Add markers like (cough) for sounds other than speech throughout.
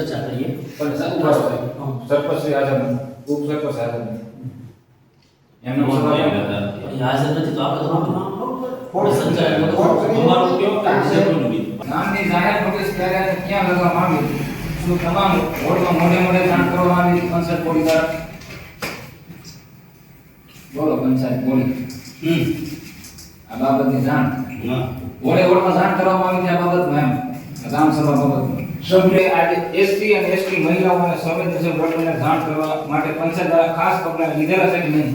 ચર્ચા કરીએ પણ સર ઊભા રહો સાહેબ. સરપંચ શ્રી હાજર નથી. ઉપસરપંચ હાજર નથી. એમનો સવાલ એ હાજર નથી તો આપણે તો આપણે સંચાલક અમારું કેવું કામ છે કોઈનું બી નામની જાહેર નોટિસ ક્યારે અને ક્યાં લખવામાં આવી શું તમામ વોર્ડમાં મોઢે મોઢે જાણ કરવામાં આવી પંચાયત બોડી દ્વારા બોલો પંચાયત બોડી હમ આ બાબતની જાણ હા વોર્ડે વોર્ડમાં જાણ કરવામાં આવી છે આ બાબતમાં એમ આ ગ્રામ સભા બાબતમાં સભ્ય આજે એસટી અને એસટી મહિલાઓને સંવેદનશીલ વર્ગોને જાણ કરવા માટે પંચાયત દ્વારા ખાસ પગલાં લીધેલા છે કે નહીં?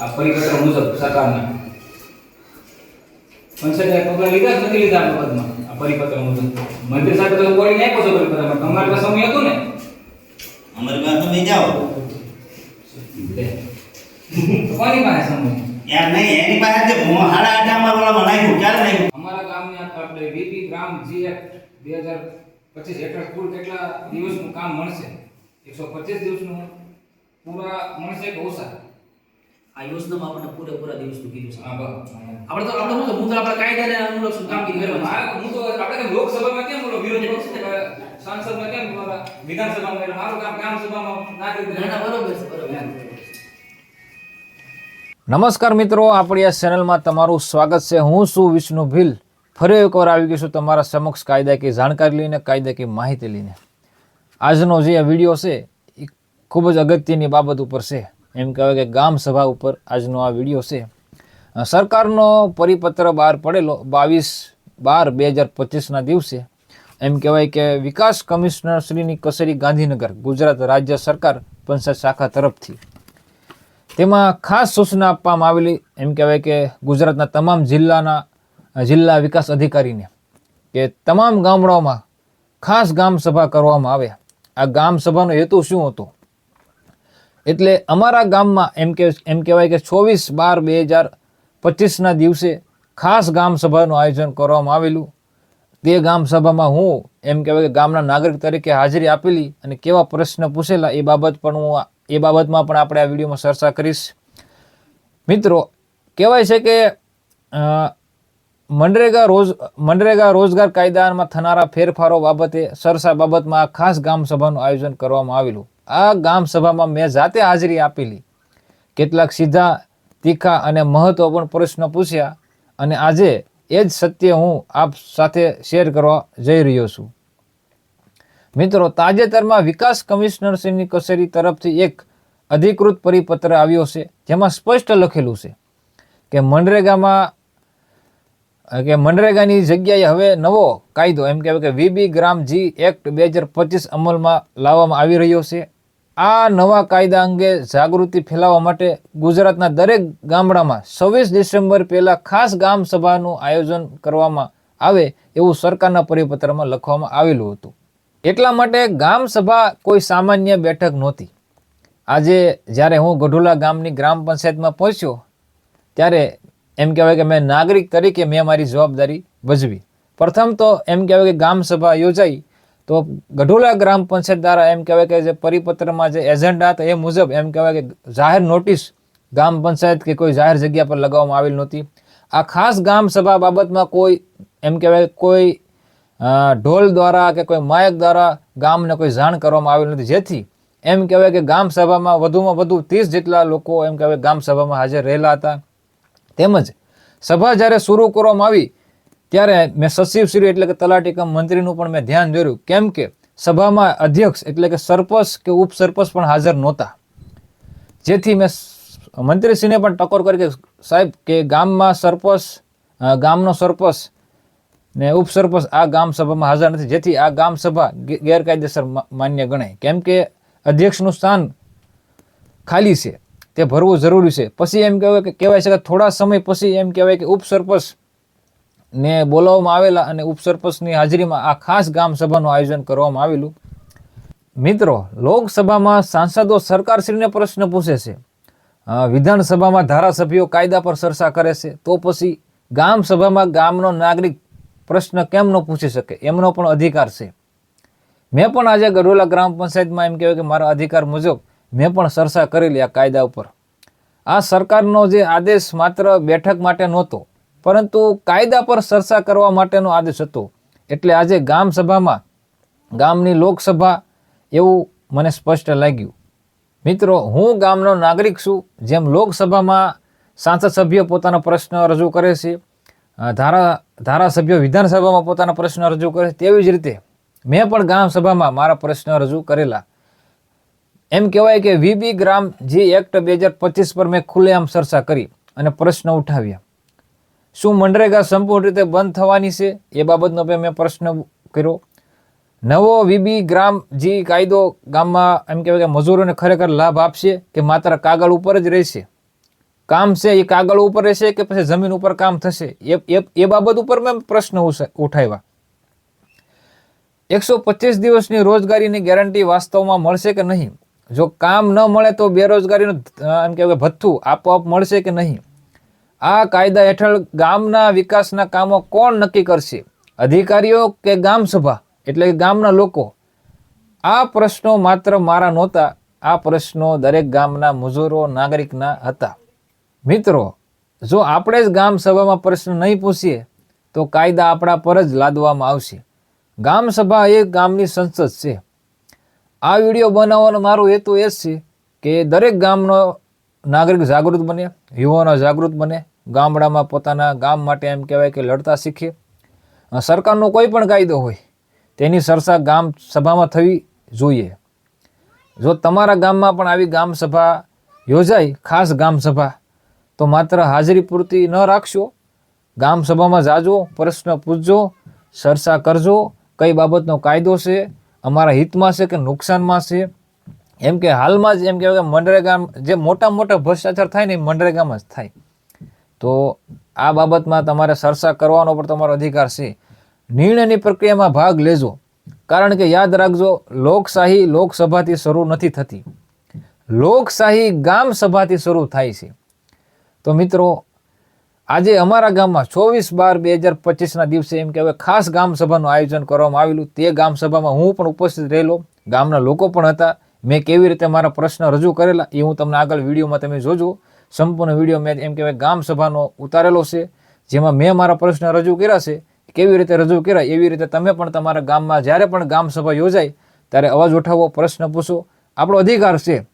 આ પરિપત્ર મુજબ સરકારના. પંચાયતે પગલાં લીધા કે નથી લીધા આ બાબતમાં? આ પરિપત્ર મુજબ. મંત્રી સાહેબ તો બોલી નાખ્યો છો પરિપત્રમાં તમારે પાસે સમય હતો ને? અમારી પાસે તમે જાઓ. કોની પાસે સમય? યાર નહીં એની પાસે જે હાડા આઠે અમારું નાખ્યું. ક્યારે નાખ્યું? અમારા ગામની આ તરફ વીપી ગ્રામ જી એક્ટ બે હજાર પચીસ હેઠળ કુલ કેટલા દિવસનું કામ મળશે? એકસો પચીસ દિવસનું પૂરા મળશે કે ઓછા? આ યોજનામાં આપણને પૂરેપૂરા દિવસનું કીધું છે. આપણે તો આપણે શું હું તો આપણે કાયદાને અનુલક્ષ કામગીરી કરવાની હું તો આપણે લોકસભામાં કેમ બોલો? વિરોધ સાંસદમાં કેમ બોલો? વિધાનસભામાં એટલે મારું કામ ગ્રામસભામાં નાગરિક ના ના બરોબર છે બરોબર નમસ્કાર મિત્રો આપણી આ ચેનલમાં તમારું સ્વાગત છે. હું છું વિષ્ણુ ભીલ. ફરી એકવાર આવી ગઈશું તમારા સમક્ષ કાયદાકીય જાણકારી લઈને, કાયદાકીય માહિતી લઈને. આજનો જે આ વીડિયો છે, એ ખૂબ જ અગત્યની બાબત ઉપર છે. એમ કહેવાય કે ગામ સભા ઉપર આજનો આ વીડિયો છે. સરકારનો પરિપત્ર બહાર પડેલો બાવીસ બાર બે હજાર પચીસના દિવસે. એમ કહેવાય કે વિકાસ કમિશનર શ્રીની કચેરી ગાંધીનગર, ગુજરાત રાજ્ય સરકાર પંચાયત શાખા તરફથી. તેમાં ખાસ સૂચના આપવામાં આવેલી, એમ કહેવાય કે ગુજરાતના તમામ જિલ્લાના જિલ્લા વિકાસ અધિકારીને કે તમામ ગામડાઓમાં ખાસ ગામ સભા કરવામાં આવે. આ ગામ સભાનો હેતુ શું હતો? એટલે અમારા ગામમાં એમ કે, એમ કહેવાય કે ચોવીસ બાર બે હજાર પચીસના દિવસે ખાસ ગામ સભાનું આયોજન કરવામાં આવેલું. તે ગામ સભામાં હું એમ કહેવાય કે ગામના નાગરિક તરીકે હાજરી આપેલી અને કેવા પ્રશ્ન પૂછેલા એ બાબત પણ હું એ બાબતમાં પણ આપણે આ વિડીયોમાં ચર્ચા કરીશ. મિત્રો, કહેવાય છે કે મનરેગા રોજ, મનરેગા રોજગાર કાયદામાં થનારા ફેરફારો બાબતે સરસા બાબતમાં આ ખાસ ગામ સભાનું આયોજન કરવામાં આવેલું. આ ગામ સભામાં મેં જાતે હાજરી આપેલી. કેટલાક સીધા, તીખા અને મહત્વપૂર્ણ પ્રશ્નો પૂછ્યા અને આજે એ જ સત્ય હું આપ સાથે શેર કરવા જઈ રહ્યો છું. મિત્રો, તાજેતરમાં વિકાસ કમિશનરશ્રીની કચેરી તરફથી એક અધિકૃત પરિપત્ર આવ્યો છે, જેમાં સ્પષ્ટ લખેલું છે કે મનરેગામાં કે મનરેગાની જગ્યાએ હવે નવો કાયદો, એમ કહેવાય કે વીબી ગ્રામ જી એક્ટ બે હજાર પચીસ અમલમાં લાવવામાં આવી રહ્યો છે. આ નવા કાયદા અંગે જાગૃતિ ફેલાવવા માટે ગુજરાતના દરેક ગામડામાં છવ્વીસ ડિસેમ્બર પહેલાં ખાસ ગામ સભાનું આયોજન કરવામાં આવે એવું સરકારના પરિપત્રમાં લખવામાં આવેલું હતું. એટલા માટે ગામ સભા કોઈ સામાન્ય બેઠક નહોતી. આજે જ્યારે હું ગઢોલા ગામની ગ્રામ પંચાયતમાં પહોંચ્યો, ત્યારે એમ કહેવાય કે મેં નાગરિક તરીકે મેં મારી જવાબદારી ભજવી. પ્રથમ તો એમ કહેવાય કે ગામ સભા યોજાઈ તો ગઢોલા ગ્રામ પંચાયત દ્વારા એમ કહેવાય કે જે પરિપત્રમાં જે એજન્ડા હતા એ મુજબ એમ કહેવાય કે જાહેર નોટિસ ગામ પંચાયત કે કોઈ જાહેર જગ્યા પર લગાવવામાં આવેલ નહોતી. આ ખાસ ગામ સભા બાબતમાં કોઈ એમ કહેવાય કોઈ ઢોલ દ્વારા કે કોઈ માયક દ્વારા ગામને કોઈ જાણ કરવામાં આવેલ નથી જેથી એમ કહેવાય કે ગામ સભામાં વધુમાં વધુ ત્રીસ જેટલા લોકો એમ કહેવાય ગામ સભામાં હાજર રહેલા હતા. તેમજ સભા જ્યારે શરૂ કરવામાં આવી, ત્યારે મેં સચિવશ્રી એટલે કે તલાટી કમ મંત્રીનું પણ મેં ધ્યાન દોર્યું કેમ કે સભામાં અધ્યક્ષ એટલે કે સરપંચ કે ઉપસરપંચ પણ હાજર નહોતા. જેથી મેં મંત્રીશ્રીને પણ ટકોર કરી કે, સાહેબ, કે ગામમાં સરપંચ ગામનો સરપંચ ને ઉપસરપંચ આ ગામ સભામાં હાજર નથી. જેથી આ ગામ સભા ગેરકાયદેસર માન્ય ગણાય. કેમ કે અધ્યક્ષનું સ્થાન ખાલી છે. તે ભરવું જરૂરી છે. પછી એમ કહેવાય કે, કહેવાય છે કે થોડા સમય પછી એમ કહેવાય કે ઉપસરપંચ ને બોલાવવામાં આવેલા અને ઉપસરપંચની હાજરીમાં આ ખાસ ગામ સભાનું આયોજન કરવામાં આવેલું. મિત્રો, લોકસભામાં સાંસદો સરકારશ્રીને પ્રશ્ન પૂછે છે. વિધાનસભામાં ધારાસભ્યો કાયદા પર ચર્ચા કરે છે. તો પછી ગામ સભામાં ગામનો નાગરિક પ્રશ્ન કેમ ન પૂછી શકે? એમનો પણ અધિકાર છે. મેં પણ આજે ગઢોલા ગ્રામ પંચાયતમાં એમ કહેવાય કે મારા અધિકાર મુજબ મેં પણ ચર્ચા કરેલી આ કાયદા ઉપર. આ સરકારનો જે આદેશ માત્ર બેઠક માટે નહોતો, પરંતુ કાયદા પર ચર્ચા કરવા માટેનો આદેશ હતો. એટલે આજે ગામ સભામાં, ગામની લોકસભા એવું મને સ્પષ્ટ લાગ્યું. મિત્રો, હું ગામનો નાગરિક છું, જેમ લોકસભામાં સાંસદ સભ્ય પોતાનો પ્રશ્ન રજૂ કરે છે ધારા, ધારાસભ્યો વિધાનસભામાં પોતાના પ્રશ્ન રજૂ કરે છે, તેવી જ રીતે મેં પણ ગામ સભામાં મારા પ્રશ્ન રજૂ કરેલા. એમ કહેવાય કે વીબી ગ્રામ જે એક્ટ બે હજાર પચીસ પર મેં ખુલ્લેઆમ ચર્ચા કરી અને પ્રશ્ન ઉઠાવ્યા. શું મનરેગા સંપૂર્ણ રીતે બંધ થવાની છે? એ બાબતનો મેં પ્રશ્ન કર્યો. નવો વીબી ગ્રામ જે કાયદો ગામમાં એમ કહેવાય કે મજૂરોને ખરેખર લાભ આપશે કે માત્ર કાગળ ઉપર જ રહેશે? કામ છે એ કાગળ ઉપર રહેશે કે પછી જમીન ઉપર કામ થશે? એ, એ- બાબત ઉપર મેં પ્રશ્ન ઉઠાવ્યા. એકસો પચીસ દિવસની રોજગારીની ગેરંટી વાસ્તવમાં મળશે કે નહીં? જો કામ ન મળે તો બેરોજગારીનું એમ કહેવાય ભથ્થું આપોઆપ મળશે કે નહીં? આ કાયદા હેઠળ ગામના વિકાસના કામો કોણ નક્કી કરશે? અધિકારીઓ કે ગામ સભા? એટલે ગામના લોકો? આ પ્રશ્નો માત્ર મારા નહોતા. આ પ્રશ્નો દરેક ગામના મજૂરો, નાગરિકના હતા. મિત્રો, જો આપણે જ ગામ સભામાં પ્રશ્ન નહીં પૂછીએ, તો કાયદા આપણા પર જ લાદવામાં આવશે. ગામ સભા એ ગામની સંસદ છે. આ વીડિયો બનાવવાનો મારો હેતુ એ જ છે કે દરેક ગામનો નાગરિક જાગૃત બને, યુવાનો જાગૃત બને, ગામડામાં પોતાના ગામ માટે એમ કહેવાય કે લડતા શીખે. સરકારનો કોઈ પણ કાયદો હોય, તેની ચર્ચા ગામ સભામાં થવી જોઈએ. જો તમારા ગામમાં પણ આવી ગામ સભા યોજાય, ખાસ ગામ સભા, તો માત્ર હાજરી પૂરતી ન રાખશો. ગામ સભામાં જાજો, પ્રશ્ન પૂછજો ચર્ચા કરજો. કઈ બાબતનો કાયદો છે અમારા હિતમાં છે કે નુકસાનમાં છે? એમ કે હાલમાં જ એમ કહેવાય કે મનરેગા જે મોટા મોટા ભ્રષ્ટાચાર થાય ને એ મનરેગામાં જ થાય. તો આ બાબતમાં તમારે સરસા કરવાનો પણ તમારો અધિકાર છે. નિર્ણયની પ્રક્રિયામાં ભાગ લેજો. કારણ કે યાદ રાખજો, લોકશાહી લોકસભાથી શરૂ નથી થતી. લોકશાહી ગામ સભાથી શરૂ થાય છે. તો મિત્રો આજે અમારા ગામમાં ચોવીસ બાર બે હજાર પચીસના દિવસે એમ કે હવે ખાસ ગામ સભાનું આયોજન કરવામાં આવેલું. તે ગામ સભામાં હું પણ ઉપસ્થિત રહેલો. ગામના લોકો પણ હતા. મેં કેવી રીતે મારા પ્રશ્ન રજૂ કરેલા એ હું તમને આગળ વિડીયોમાં તમે જોજો. સંપૂર્ણ વીડિયો મેં એમ કહેવાય ગામ સભાનો ઉતારેલો છે. જેમાં મેં મારા પ્રશ્ન રજૂ કર્યા છે. કેવી રીતે રજૂ કર્યા? એવી રીતે તમે પણ તમારા ગામમાં જ્યારે પણ ગામ સભા યોજાય, ત્યારે અવાજ ઉઠાવો, પ્રશ્ન પૂછો. આપણો અધિકાર છે.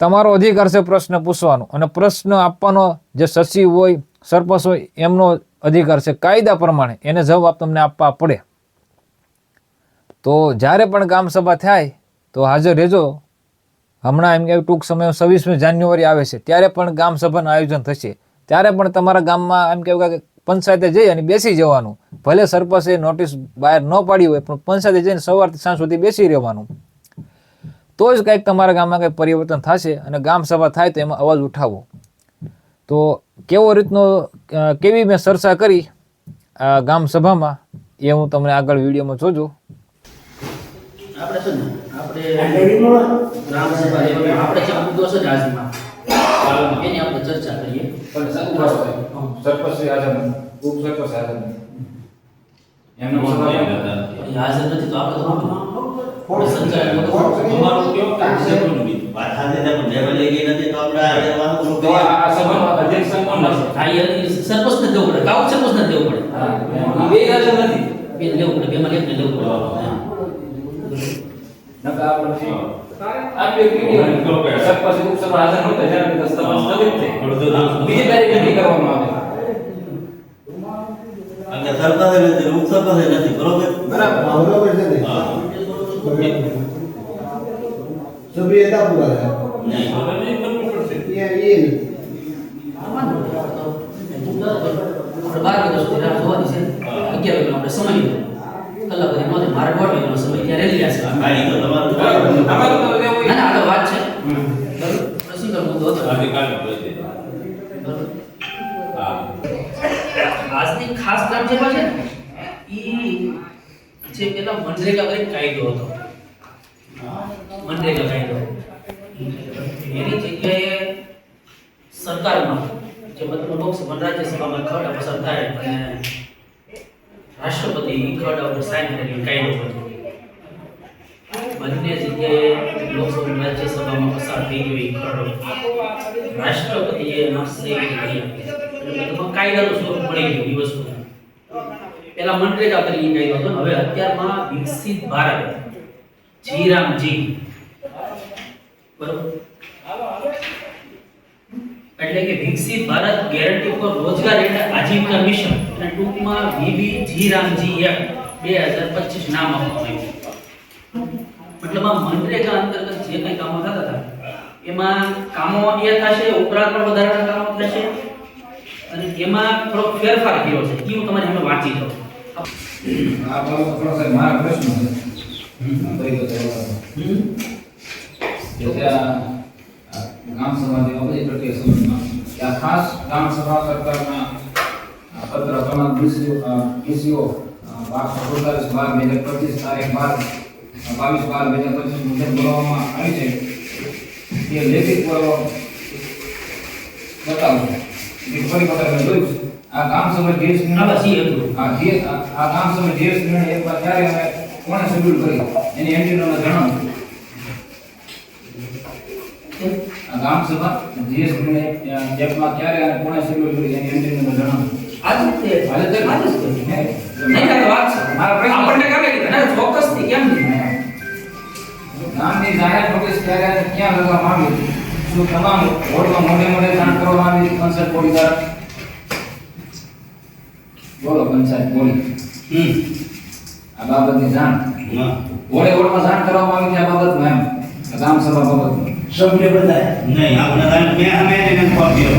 તમારો અધિકાર છે પ્રશ્ન પૂછવાનો. અને પ્રશ્ન આપવાનો જે સચિવ હોય, સરપંચ હોય, એમનો અધિકાર છે કાયદા પ્રમાણે એને જવાબ તમને આપવા પડે. તો જ્યારે પણ ગામ સભા થાય, તો હાજર રહેજો. હમણાં એમ કે ટૂંક સમય છવ્વીસમી જાન્યુઆરી આવે છે. ત્યારે પણ ગામ સભાનું આયોજન થશે. ત્યારે પણ તમારા ગામમાં એમ કહેવાય કે પંચાયતે જઈ અને બેસી જવાનું. ભલે સરપંચે નોટિસ બહાર ન પાડી હોય, પણ પંચાયતે જઈને સવારથી સાંજ સુધી બેસી રહેવાનું. તો જ કંઈક તમારા ગામમાં કંઈક પરિવર્તન થશે અને ગામ સભા થાય તો એમાં અવાજ ઉઠાવો. તો કેવો રીતનો કેવી મેં ચર્ચા કરી આ ગામ સભામાં એ હું તમને આગળ વિડીયોમાં જોજો. આપણે છે ને આપણે ગ્રામ સભા આપણે જે મુદ્દો છે ને એની આપણે ચર્ચા કરીએ. પણ સરપંચ હાજર ઉપસરપંચ હાજર એમનો હાજર નથી તો આપણે તો આપણે સંચાલન બધું અમારું કેવું કામ છે કોનું બી? વાત સાથે તમે લેવલે ગઈ નથી તો આપણે આ લેવાનું શું તો કરીએ? આ આ સભાનો અધ્યક્ષ કોણ હશે હા એ સરપંચને દેવું પડે ગામ સરપંચને દેવું પડે હા એ બે હાજર નથી બે લેવું પડે બેમાં એકને લેવું પડે હા. નકર આપણે આપી એક વીડિયો સરપંચ ઉપસરપંચ હાજર નહોતા જેના લીધે સભા સ્થગિત થઈ અડધો દિવસ બીજી તારીખ નક્કી કરવામાં આવે કારણ કે સરપંચે નથી ઉપસરપંચે નથી બરોબર બરાબર બરોબર છે ને હા. સભ્યતા પૂરા થાય. એ નથી બાર વાગ્યા સુધી રાહ જોવાની છે અગિયાર વાગ્યાનો આપણે સમય લીધો. કલાક પછી નહોતી. મારે સમય ત્યાં રેલી એ એવું ના ના આગળ વાત છે. મુદ્દો હતો? હા. આજની ખાસ કામ જે છે ને ઈ જે પેલા મનરેગા કરીને કાયદો હતો મનરેગા કાયદો એની જગ્યાએ સરકારમાં જે મતલબ લોકસભા રાજ્યસભામાં ખરડા પસાર થાય અને રાષ્ટ્રપતિ ઈ ખરડા ઉપર સાઇન કરેલી કાયદો હતો બંને જગ્યાએ લોકસભા અને રાજ્યસભામાં પસાર થઈ ગયો ઈ ખરડો રાષ્ટ્રપતિએ એનો સહી કરી આપી એટલે બધું કાયદાનું સ્વરૂપ મળી ગયું એ વસ્તુ પેલા મનરેગા તરીકે કહ્યું હતું હવે અત્યારમાં વિકસિત ભારત. જીરામજી બરોબર? એટલે કે વિકસિત ભારત ગેરંટી ફોર રોજગાર એટલે આજીવિકા મિશન અને ટૂંકમાં વીબીજી રામજી એક્ટ બે હજાર પચીસ નામ આપવામાં આવ્યું મતલબ આ મનરેગા અંતર્ગત જે કંઈ કામો થતા હતા, એમાં કામો એ થશે, ઉપરાંત પણ વધારાના કામો થશે. અને એમાં થોડોક ફેરફાર કર્યો છે. એ હું તમારી વાંચી દઉં આ બાબત થોડો સાહેબ મારા પ્રશ્ન છે. તો ગ્રામ સભાની બધી પ્રક્રિયા સમજમાં આ ખાસ ગ્રામ સભા સરકારના પત્ર તમામ ડીસીઓ બારસો સુડતાલીસ બાર બે હજાર પચીસ તારીખ બાર બાવીસ બાર બે હજાર પચીસ મુજબ બોલાવવામાં આવી છે. એ લેખિત પુરાવો બતાવું. ફરી વખત જોયું છે. આ ગ્રામ સભા દેશ આ બસ ઈ હતું. આ જે આ આ કામ સમય જે નિર્ણય એક વાર ત્યારે અમે કોણે શેડ્યુલ કરી એની એન્ટ્રીનો અમે જણાવું આ ગામ સભા જે નિર્ણય એકમાં ક્યારે અને કોણે શેડ્યુલ કરી એની એન્ટ્રીનો અમે જણાવું આજ જ તે હાલે તે? આજ જ તે. હે? નહીં આ તો વાત છે. મારા પ્રશ્ન- આપણને કામે કીધું ના ચોક્કસથી કેમ નહીં? ગામની જાહેર નોટિસ ક્યારે અને ક્યાં લખવામાં આવી શું તમામ વોર્ડમાં મોઢે મોઢે જાણ કરવામાં આવી પંચાયત બોડી દ્વારા? બોલો પંચાયત બોડી હમ. આ બાબતની જાણ. ઓળે ઓળમાં જાણ કરવામાં આવી છે આ બાબતમાં એમ. આ ગામ સભા બાબતમાં. સભ્ય બધા નહીં આપણે તારે મેં અમે એને ફોન કર્યો.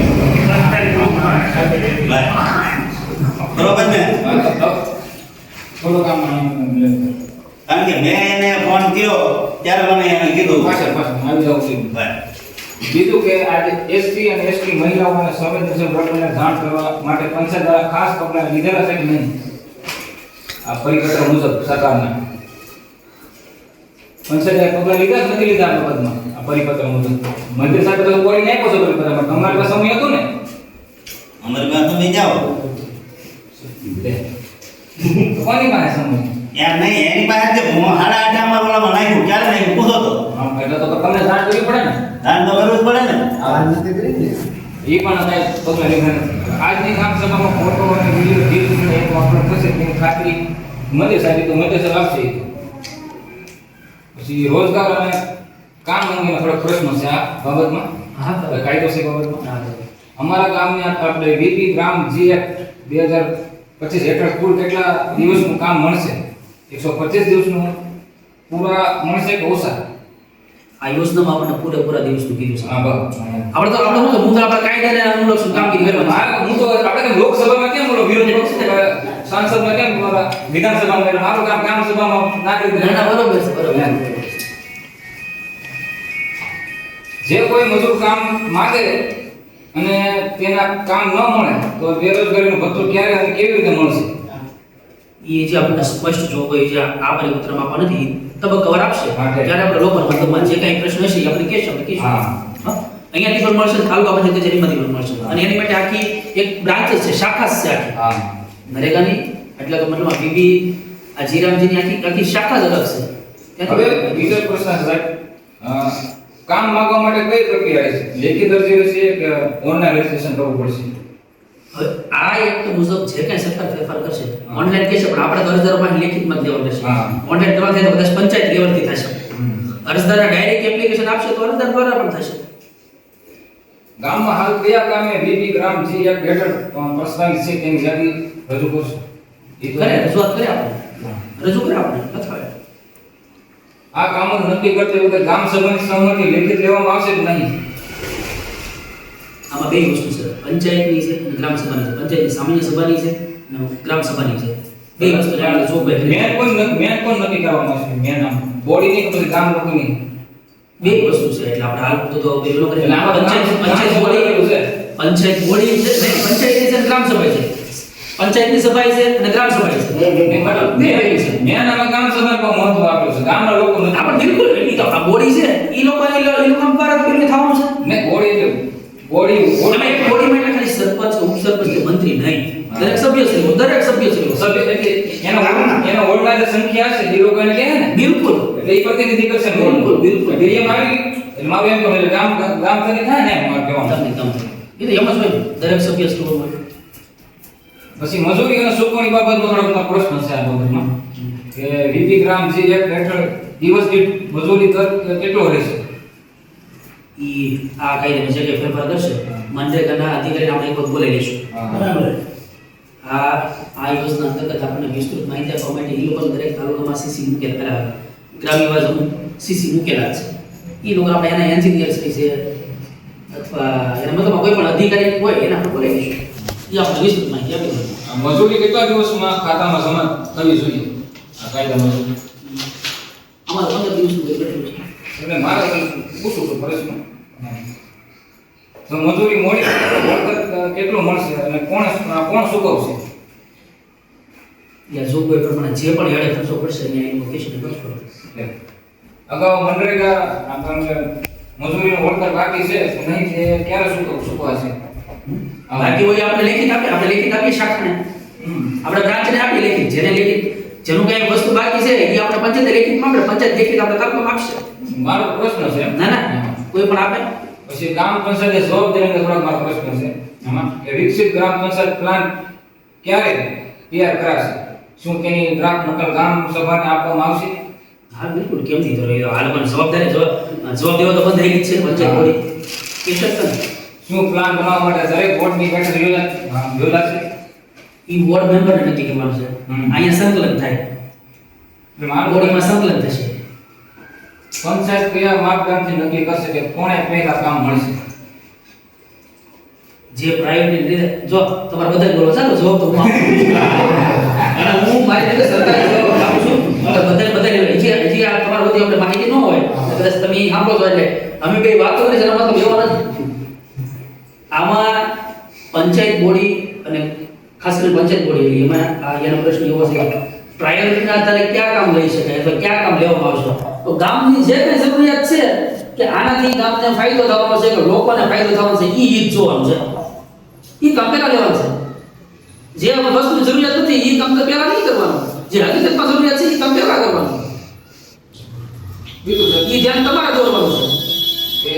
બરોબર ને થોડું કામ કારણ કે મેં એને ફોન કર્યો ત્યારે મને એને કીધું. પાછળ પાછળ આવી જાઉં છું. ભાઈ બીજું કે આજે એસટી અને એસટી મહિલાઓને સંવેદનશીલ પ્રકરણને જાણ કરવા માટે પંચાયત દ્વારા ખાસ પગલાં લીધેલા છે કે નહીં? આ પરિપત્ર મુજબ સરકારના. પંચાયતે પગલાં લીધા નથી લીધા આ બાબતમાં? આ પરિપત્ર મુજબ. મંત્રી સાહેબ તો બોલી નાખ્યો છે પરિપત્રમાં તમારી પાસે સમય હતો ને? અમારી પાસે તમે જાઓ. કોની પાસે સમય? એમ નહીં એની પાસે જે હું હાડા આડા અમારા ઓલામાં નાખ્યું ક્યારે નાખ્યું પૂછો તો હા, એટલે તો તમને જાણ કરવી પડે ને. દાન તો કરવું જ પડે ને. આ નથી કરી ને એ પણ અમે પગલાં લીધા નથી. આજની ગ્રામ સભામાં ફોટો અને વીડિયો જે રીતે એક અપલોડ થશે તેની ખાતરી મંદિર સાહેબ તો મંદિર સાહેબ આપશે. પછી રોજગાર અને કામ અંગેના થોડા પ્રશ્નો છે આ બાબતમાં. હા હવે કાયદો છે બાબતમાં. હા. અમારા ગામની આ આપણે વીપી ગ્રામ જી એક્ટ બે હજાર પચીસ હેઠળ કુલ કેટલા દિવસનું કામ મળશે? એકસો પચીસ દિવસનું પૂરા મળશે કે ઓછા આ યોજનામાં આપણને પૂરેપૂરા દિવસનું કીધું છે. હા બરાબર. આપણે તો આપણે હું તો આપણા કાયદાને અનુલક્ષીને કામગીરી કરવાની હું તો આપણે લોકસભામાં કેમ બોલો? વિરોધ પક્ષ સાંસદમાં કેમ વિધાનસભામાં એટલે મારું કામ ગ્રામસભામાં નાગરિક બરોબર છે, બરોબર. જે કોઈ મજૂર કામ માંગે અને તેના કામ ન મળે તો બેરોજગારીનું ભથ્થું ક્યારે અને કેવી રીતે મળશે? એ જે આપણને સ્પષ્ટ જોગવાઈ જે આ પરિપત્રમાં પણ નથી. તબક્કાવાર આપશે. જ્યારે આપણે લોકોના મતલબમાં જે કાંઈ પ્રશ્ન હશે એ આપણે કહેશું આપણે કહીશું? અહીંયાથી પણ મળશે તાલુકા પંચાયત કચેરીમાંથી પણ મળશે. અને એની માટે આખી એક બ્રાન્ચ છે શાખા છે આખી. હા. નરેગાની એટલે કે મતલબ બીબી આ જીરામજીની આખી આખી શાખા જ અલગ છે. હવે બીજો પ્રશ્ન સાહેબ. કામ માંગવા માટે કઈ પ્રક્રિયા છે? લેખિત અરજી રહેશે કે ઓનલાઈન રજીસ્ટ્રેશન કરવું પડશે? હવે આ એક્ટ મુજબ જે કઈ સરકાર ફેરફાર કરશે ઓનલાઈન કહેશે પણ આપણે તો અરજદારોમાં લેખિતમાં જ દેવાનું રહેશે. ઓનલાઈન કરવા થાય તો કદાચ પંચાયત લેવલથી થશે અરજદાર ડાયરેક્ટ એપ્લિકેશન આપશે તો અરજદાર દ્વારા પણ થશે. ગામમાં હાલ કયા ગામે બીબી ગ્રામ જી એક હેઠળ પ્રસ્તાવિત છે તેની યાદી રજૂ કરશો? કરે રજૂઆત કરે આપણે. રજૂ કરે આપણે અથવા આ કામો નક્કી કરતી વખતે ગામ સભાની સહમતિ લેખિત લેવામાં આવશે કે નહીં? આમાં બે વસ્તુ છે. પંચાયતની છે અને ગ્રામ સભાની છે. પંચાયતની સામાન્ય સભાની છે અને ગ્રામ સભાની છે. બે વસ્તુ આપણે જો ભાઈ મેન કોણ મેન કોણ નક્કી કરવામાં છે. મેન આમ બોડી નહીં કે ગામ લોકો લોકોની બે વસ્તુ છે. એટલે આપણે હાલ તો તો પેલો કરે એટલે આમાં પંચાયત પંચાયત બોડી છે. પંચાયત બોડી છે. નહીં પંચાયતની છે ગ્રામ સભા છે. પંચાયતની સભા છે અને ગ્રામ સભા છે. મેન આમાં ગામ સભા પર મહત્વ આપ્યું છે. ગામના લોકો આપણે બિલકુલ એ તો આ બોડી છે. એ લોકો એ લોકો દ્વારા કરીને થવાનું છે. ને બોડી એટલે બોડી ખાલી સરપંચ ઉપસરપંચ કે મંત્રી નહીં. દરેક સભ્ય છે દરેક સભ્ય છે. સભ્ય એટલે એનો એનો વોર્ડમાં જે સંખ્યા છે એ લોકો કહે ને? બિલકુલ. એટલે એ પ્રતિનિધિ કરશે બિલકુલ, બિલકુલ. એટલે એમ આવી એટલે મારું એમ કહું એટલે ગામ ગામ થાય ને કહેવાનું. એ તો એમ જ હોય દરેક સભ્ય સ્ટોર હોય. પછી મજૂરી અને ચૂકવણી બાબતનો થોડોક પ્રશ્ન છે આ બાબતમાં. કે વિધિ ગ્રામ જે એક હેઠળ દિવસ દીઠ મજૂરી દર કેટલો રહેશે? ઈ આ કાયદામાં જે કે ફેરફાર કરશે? મનરેગાના અધિકારીને આપણે એક બોલાવી લઈશું. બરાબર. આ આ યોજના અંતર્ગત આપણને વિસ્તૃત માહિતી આપવા માટે એ લોકો દરેક તાલુકામાં સીસી મૂકેલા ગ્રામ અમુક સીસી મૂકેલા છે. એ લોકો આપણે એના એન્જિનિયર્સ છે અથવા એના મતલબ કોઈ પણ અધિકારી હોય એને આપણે બોલાવી લઈશું. એ આપણે વિસ્તૃત માહિતી આપી દઈએ મજૂરી કેટલા દિવસમાં ખાતામાં જમા થવી જોઈએ? આ કાયદા મુજબ અમારે પંદર દિવસનું બેઠું છે. એટલે મારે પૂછું છું તો મજૂરી મોડી વળતર કેટલું મળશે અને કોણ કોણ ચૂકવશે યા જો કોઈ પ્રમાણે જે પણ યાડે ખર્ચો પડશે એને એનું લોકેશન કરશો એટલે અગાઉ મનરેગા કારણ કે મજૂરીનું વળતર બાકી છે તો નહીં તે ક્યારે ચૂકવ ચૂકવાશે બાકી હોય આપણે લેખિત આપીએ આપણે લેખિત આપીએ શાખાને. હમ. આપણે બ્રાન્ચને આપીએ લેખિત. જેને લેખિત જેનું કઈ વસ્તુ બાકી છે એ આપણે પંચાયત લેખિતમાં આપણે પંચાયત લેખિત આપણે તાલુકામાં આપશે. મારો પ્રશ્ન છે. ના ના. કોઈ પણ આપે. પછી ગ્રામ પંચાયતે જવાબદારી અંગે થોડાક મારા પ્રશ્ન છે. આમાં કે વિકસિત ગ્રામ પંચાયત પ્લાન ક્યારે તૈયાર કરાશે? શું તેની ડ્રાફ્ટ નકલ ગામ સભાને આપવામાં આવશે? હા બિલકુલ કેમ નહીં? તો હાલ પણ જવાબદારી જવાબ જવાબ દેવો તો બંધ થઈ છે પંચાયત બોડી. એ શું પ્લાન બનાવવા માટે દરેક વોર્ડની બેઠક યોજા યોજાશે એ વોર્ડ મેમ્બરને નક્કી કરવાનું છે. અહીંયા સંકલન થાય. બોડીમાં સંકલન થશે. પંચાયત કયા માપદંડથી નક્કી કરશે કે કોને પહેલા કામ મળશે? જે પ્રાયોરિટી લીધે જો, તમારે બધા બોલો, ચાલો જવાબ તો હું મારી રીતે સરકારી જવાબ છું. તો બધા બધા જે જે આ તમારે બધી આપણે માહિતી ન હોય. કદાચ તમે સાંભળો છો એટલે અમે કઈ વાતો કરી છે એનો મતલબ એવો નથી. આમાં પંચાયત બોડી અને ખાસ કરીને પંચાયત બોડી એમાં આ એનો પ્રશ્ન એવો છે પ્રાયોરિટીના આધારે કયા કામ લઈ શકાય અથવા કયા કામ લેવામાં આવશે? તો ગામની જે કઈ જરૂરિયાત છે કે આનાથી ગામને ફાયદો થવાનો છે કે લોકોને ફાયદો થવાનો છે ઈ ઈ જ જોવાનું છે. ઈ કામ પેલા લેવાનું છે. જે વસ્તુની જરૂરિયાત નથી ઈ કામ તો પેલા નહીં કરવાનું. જે હકીકતમાં જરૂરિયાત છે ઈ કામ પેલા કરવાનું. બીજું છે ઈ ધ્યાન તમારે દોરવાનું છે. કે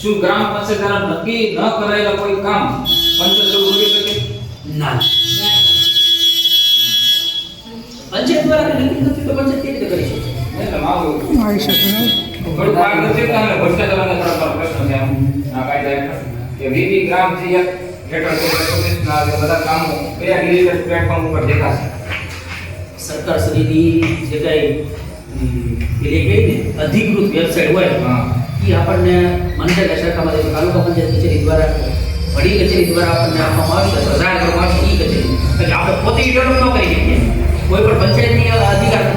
શું ગ્રામ પંચાયત દ્વારા નક્કી ન કરાયેલા કોઈ કામ પંચાયત શરૂ કરી શકે? ના. પંચાયત દ્વારા કંઈ નક્કી નથી તો પંચાયત કેવી રીતે કરી શકે એટલે મારું થોડું પારદર્શિતા અને ભ્રષ્ટાચાર અંગે થોડા મારા પ્રશ્ન છે આમ આ કાયદા હેઠળ કે વીવી ગ્રામ છે એક હેઠળ બે હજાર ચોવીસના જે બધા કામો કયા ડિજિટલ પ્લેટફોર્મ ઉપર દેખાશે સરકાર શ્રીની જે કઈ પેલી કઈ ને અધિકૃત વેબસાઇટ હોય હા એ આપણને મનરેગા શાખામાં જે તાલુકા પંચાયત કચેરી દ્વારા વડી કચેરી દ્વારા આપણને આપવામાં આવશે અથવા જાહેર કરવામાં આવશે ઈ કચેરી એટલે આપણે પોતે ડેવલપ ન કરી શકીએ કોઈ પણ પંચાયતની અધિકાર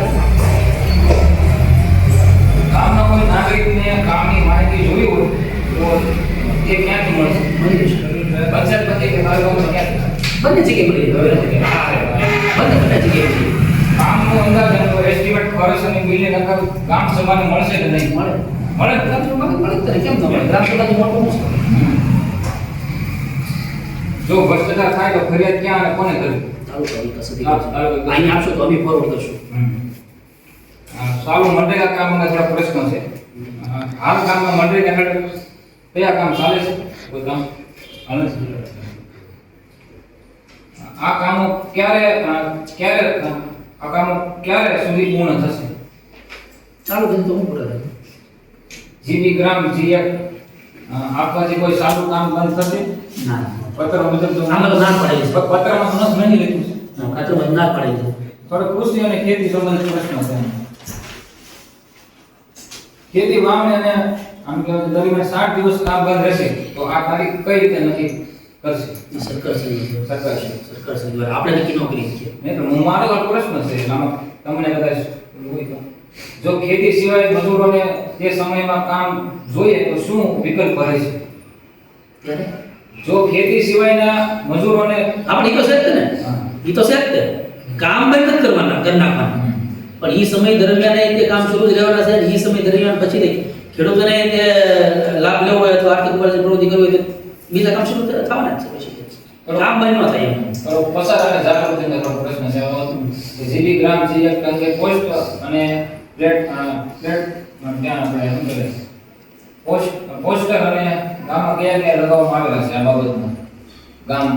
નાગરિકને કામની માહિતી જોઈ હોય તો એ ક્યાંથી મળશે? મળી પંચાયત પતિ કે તાલુકામાં ક્યાં બંને જગ્યાએ મળી જાય બંને બંને જગ્યાએ કામનો અંદાજ અને એસ્ટિમેટ ખર્ચ અને બિલની નકર ગામ સભાને મળશે કે નહીં? મળે. મળે. ગ્રામ સભામાં મળે તને કેમ ન મળે? ગ્રામ સભાનું મોટું શું જો ભ્રષ્ટાચાર થાય તો ફરિયાદ ક્યાં અને કોને કરવી? તાલુકા વિકાસ હા, અધિકારી તાલુકા વિકાસ. અહીંયા આપશો તો અમે ફોરવર્ડ કરશું. સારું મનરેગા કામ અંગે થોડા પ્રશ્ન છે. હાલ ગામમાં મનરેગા હેઠળ કયા કામ ચાલે છે? કોઈ કામ હાલે છે? આ કામો ક્યારે ક્યારે આ કામો ક્યારે સુધી પૂર્ણ થશે? ચાલુ તો હું પૂરા જીબી ગ્રામ જીએક આપવાથી કોઈ સારું કામ બંધ થશે? ના. પત્ર મુજબ તો આમાં ના પડે છે પત્રમાં તો નથી લખ્યું છે ખાતરમાં ના પડે છે થોડો કૃષિ અને ખેતી સંબંધિત પ્રશ્ન છે. ખેતી વાવણી અને આમ કહેવાય દરમિયાન સાઠ દિવસ કામ બંધ રહેશે તો આ તારીખ કઈ રીતે નક્કી કરશે? સરકાર શ્રી છે. સરકાર છે. સરકાર શ્રી દ્વારા આપણે નક્કી ન કરી શકીએ. નહીં તો હું મારો પ્રશ્ન છે આમાં તમને કદાચ જો ખેતી સિવાય મજૂરોને તે સમયમાં કામ જોઈએ તો શું વિકલ્પ રહે છે? જો ખેતી સિવાયના મજૂરોને આપણે તો છે ને. એ તો છે કામ બંધ નથી કરવાના કરી નાખવાના. પણ એ સમય દરમિયાન એ તે કામ શરૂ જ રહેવાના છે. એ સમય દરમિયાન પછી ખેડૂતોને તે લાભ લેવો હોય અથવા આર્થિક ઉપાર્જન પ્રવૃત્તિ કરવી હોય તો બીજા કામ શરૂ થવાના જ છે પછી. કામ બંધ ન થાય એમ. પસાર અને જાગૃતિનો પ્રશ્ન છે. કે જીબી ગ્રામ છે એક અંગે પોસ્ટ અને પ્લેટ પ્લેટ ત્યાં આપણે શું કરે પોસ્ટ પોસ્ટર અને ગામમાં કયા કયા લગાવવામાં આવેલા છે આ બાબતમાં. ગામ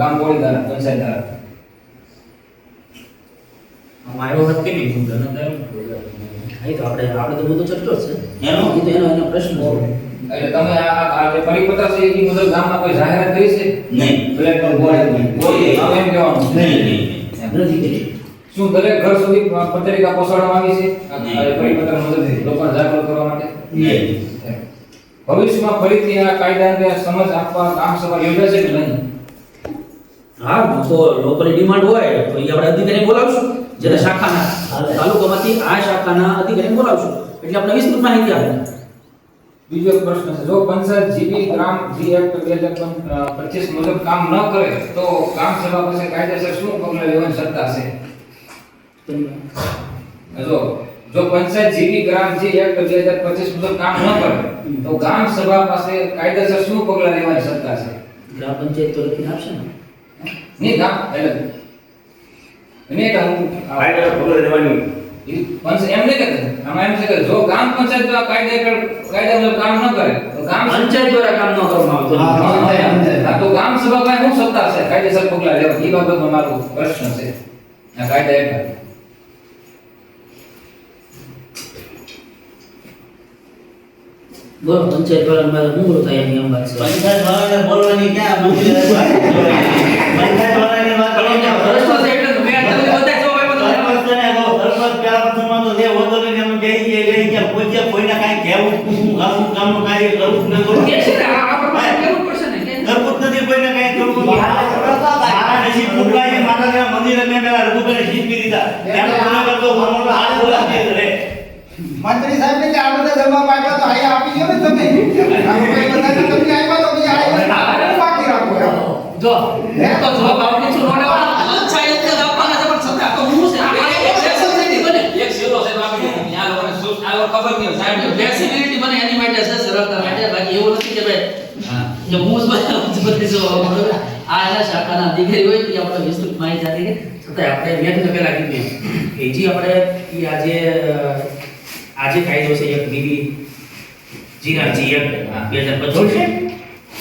ગામ બોડી દ્વારા પંચાયત દ્વારા અમારો વાત કેવી હું ધન હા તો આપણે આપણે તો બધું ચર્ચો છે. એનો? એ તો એનો એનો પ્રશ્ન છે. એટલે તમે આ આ- આ જે પરિપત્ર છે એ મુજબ ગામમાં કોઈ જાહેરાત કરી છે? નહીં. દરેક પર બોડી બોડી આમ એમ કહેવાનું નહીં નહીં નથી કરી. શું દરેક ઘર સુધી પત્રિકા પહોંચાડવામાં આવી છે? પરિપત્ર જાગૃત કરવા માટે? નહીં. ભવિષ્યમાં ફરીથી આ કાયદાને સમજ આપવા ગામ સભા યોજાશે કે નહીં? હા તો લોકોની ડિમાન્ડ હોય તો એ આપણે અધિકારી બોલાવશું. જેને શાખાના તાલુકામાંથી આ શાખાના અધિકારી બોલાવશું. એટલે આપણે વિસ્તૃત માહિતી આપે. બીજો એક પ્રશ્ન છે. જો પંચાયત જીબી ગ્રામ જી એક્ટ બે હજાર પચીસ મુજબ કામ ન કરે તો ગ્રામ સભા પાસે કાયદેસર શું પગલાં લેવાની સત્તા છે? જો જો પંચાયત જીબી ગ્રામ જી એક્ટ બે હજાર પચીસ મુજબ કામ ન કરે તો ગ્રામ સભા પાસે કાયદેસર શું પગલાં લેવાની સત્તા છે? ગ્રામ પંચાયત તો લખીને આપશે ને? નહીં ગામ એટલે નહીં કે હું આ- કાયદા પગલાં લેવાની ઈ પંચ એમ નહીં કહેતા આમાં એમ છે કે જો ગ્રામ પંચાયત જો કાયદા કાયદા મુજબ કામ ન કરે તો ગ્રામ પંચાયત દ્વારા કામ ન કરવામાં આવતું હા. હા, તો ગ્રામ સભા શું સત્તા છે? કાયદેસર પગલાં લેવા. એ બાબતનો મારો પ્રશ્ન છે. આ કાયદા હેઠળ બોલો પંચાયત દ્વારા મારે શું થાય એની એમ છે? પંચાયત વાળાને બોલવાની ક્યાં (laughs) પંચાયત વાળાની વાત કરો ને. પ્રશ્ન છે એટલે મેં આ તમને બધાય જવાબ આપ્યો તો સરપંચ કહો, પેલા પ્રથમમાં તો જે હોતો ને એમ બેસી કે બેસી કે કોઈ કોઈને કાંઈ કહેવું, પૂછવું, ગામનું કામનું કાર્ય કરવું ન કરવું. કે છે આ આ કેવું પડશે ને કે કરવું જ નથી કોઈને કાંઈ કરવું. નસીબ છે, માતાજીના મંદિરે મેં પેલા રઘુભાઈને શીખવી દીધા. તો મને કરતો ભણવાનો હાથ બોલાવતી જ રહે. મંત્રી સાહેબ ને કે આ બધા જવાબ આપ્યા તો આયા આપી ગયો ને તમે કોઈ બધાને તમે આપ્યા તો બીજા આયા બાકી રાખો જો તો જવાબ આપું છું નોડે વાળા પંચાયત ને આપવાના છે પણ છતાં તો હું છે એક ફ્લેક્સિબિલિટી બને એક સીધો સાહેબ આપી દે ત્યાં લોકોને શું આ લોકો ખબર નહીં હોય, સાહેબ ફ્લેક્સિબિલિટી બને એની માટે છે સરળતા માટે. બાકી એવું નથી કે ભાઈ જે હું બધી જો આ એના શાખાના અધિકારી હોય એ આપણે વિસ્તૃત માહિતી આપી છતાં આપણે મેં તમને પહેલા કીધું જે આપણે એ આજે આજે કાયદો છે એક બીબી જીરાજી એક બે હજાર પચીસ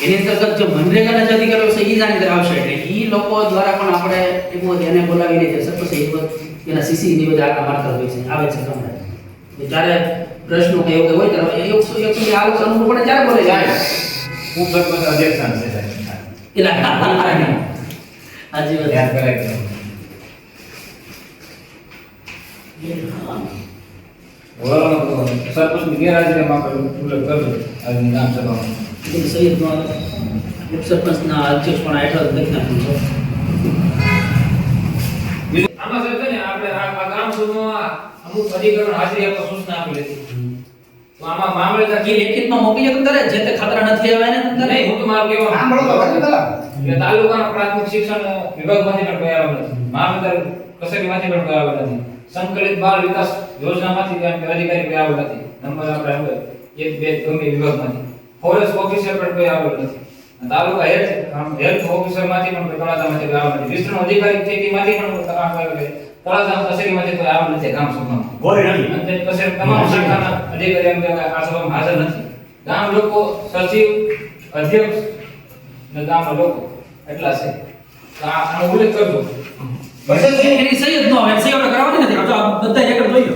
એની અંતર્ગત જે મનરેગાના જે અધિકારીઓ છે એ જાણી આવશે એટલે એ લોકો દ્વારા પણ આપણે એવું એને બોલાવીને જે સરપંચ છે એના સીસી ની બધા આગળ મારતા હોય છે આવે છે તમને જ્યારે પ્રશ્નો કે એવું હોય ત્યારે એ એકસો એક સુધી આ લોકો અનુભવ પડે ત્યારે બોલે જાય. ખૂબ સરપંચ અધ્યક્ષ છે એટલે હાજી વાત. યાદ કરાય કે તો સરપંચની ગેરહાજરીમાં ઉપસરપંચના અધ્યક્ષ પણ હેઠળ લખી નાખ્યું છે. આમાં સાહેબ ને આપણે આ ગામ ગ્રામ અમુક અધિકરણ હાજરી આપવા સૂચના આપી હતી. આમાં મામલતદાર એ લેખિતમાં મોકલી આપો તરે જે તે ખતરા નથી આવે ને તમે નહીં હું તો મારું કહેવાનું સાંભળો તો ખરી પેલા. કે તાલુકાના પ્રાથમિક શિક્ષણ વિભાગમાંથી પણ આવ્યો નથી. મામલતદાર કચેરીમાંથી પણ આવ્યો નથી. સંકલિત બાળ વિકાસ યોજનામાંથી પણ અધિકારી આવ્યો નથી. નંબર આપણે આવે એક બે ગમે વિભાગમાંથી. ફોરેસ્ટ ઓફિસર પણ કોઈ આવ્યો નથી. તાલુકા હેલ્થ હેલ્થ ઓફિસરમાંથી પણ ઘણા તમે આવ્યો નથી. વિસ્તરણ અધિકારી ખેતીમાંથી પણ કોઈ આવ્યો નથી તળાજા કચેરીમાંથી કોઈ આવ્યો નથી ગામ સભામાં. કોઈ નથી. અને કચેરી તમામ શાખાના અધિકારી એમ આ સભામાં હાજર નથી. ગામ લોકો સચિવ અધ્યક્ષ ને ગામના લોકો એટલા છે. તો આ આનો ઉલ્લેખ કરજો. એની સહી જ ન હોય સહી આપણે કરાવવાની નથી. આ બધા જોઈ લો.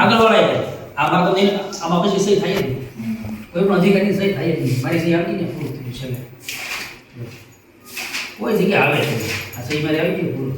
આગળ વળાય આમાં તો નહીં આમાં પછી સહી થાય જ નહીં. કોઈ પણ અધિકારીની સહી થાય જ નહીં. મારી સહી આવી ને પૂરું થયું છે. કોઈ જગ્યાએ આવે છે. આ સહી મારી આવી ગઈ પૂરું